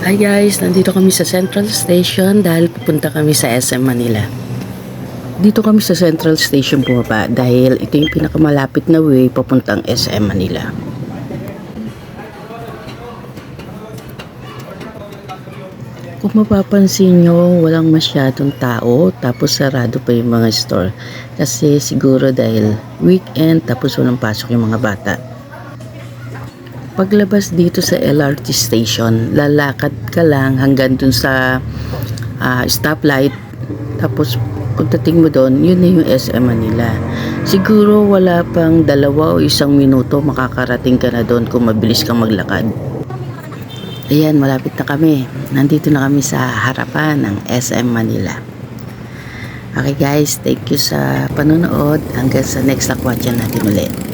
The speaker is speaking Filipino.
Hi guys, nandito kami sa Central Station dahil pupunta kami sa SM Manila. Dito kami sa Central Station bumaba dahil ito yung pinakamalapit na way papuntang SM Manila. Kung mapapansin nyo, walang masyadong tao tapos sarado pa yung mga store. Kasi siguro dahil weekend tapos walang pasok yung mga bata. Paglabas dito sa LRT station, lalakad ka lang hanggang dun sa ah, stoplight. Tapos pagdating mo doon, yun na yung SM Manila. Siguro wala pang dalawa o isang minuto makakarating ka na doon kung mabilis kang maglakad. Ayan, malapit na kami. Nandito na kami sa harapan ng SM Manila. Okay guys, thank you sa panonood. Hanggang sa next lakwatyan natin ulit.